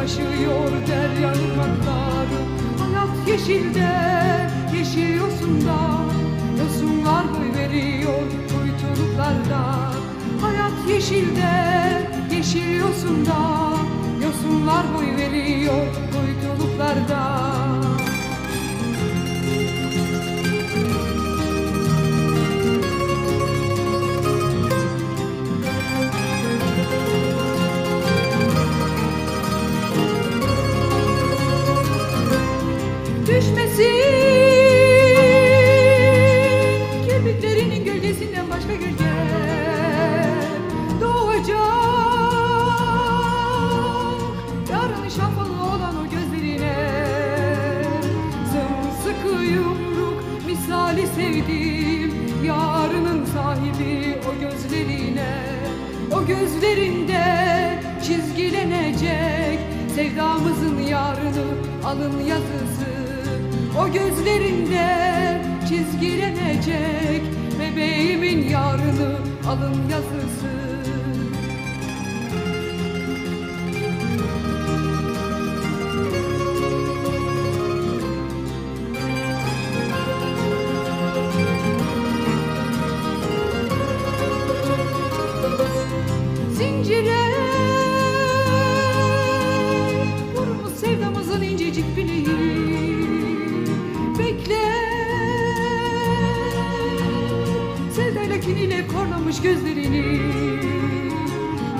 Taşıyor deryanın katları Hayat yeşilde yeşil yosunlar. Yosunlar boy veriyor kuytuluklarda Hayat yeşilde yeşil yosunda Yosunlar boy veriyor kuytuluklarda gözlerinde çizgilenecek. Sevdamızın yarını alın yazısı. O gözlerinde çizgilenecek. Bebeğimin yarını alın yazısı kiniyle korlamış gözlerini.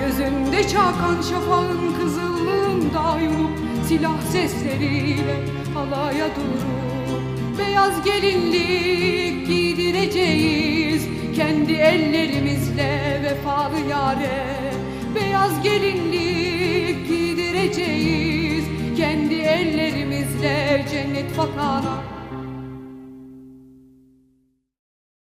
Gözünde çakan şafağın kızıllığında yulup Silah sesleriyle halaya durup Beyaz gelinlik giydireceğiz. Kendi ellerimizle vefalı yare Beyaz gelinlik giydireceğiz. Kendi ellerimizle cennet vatana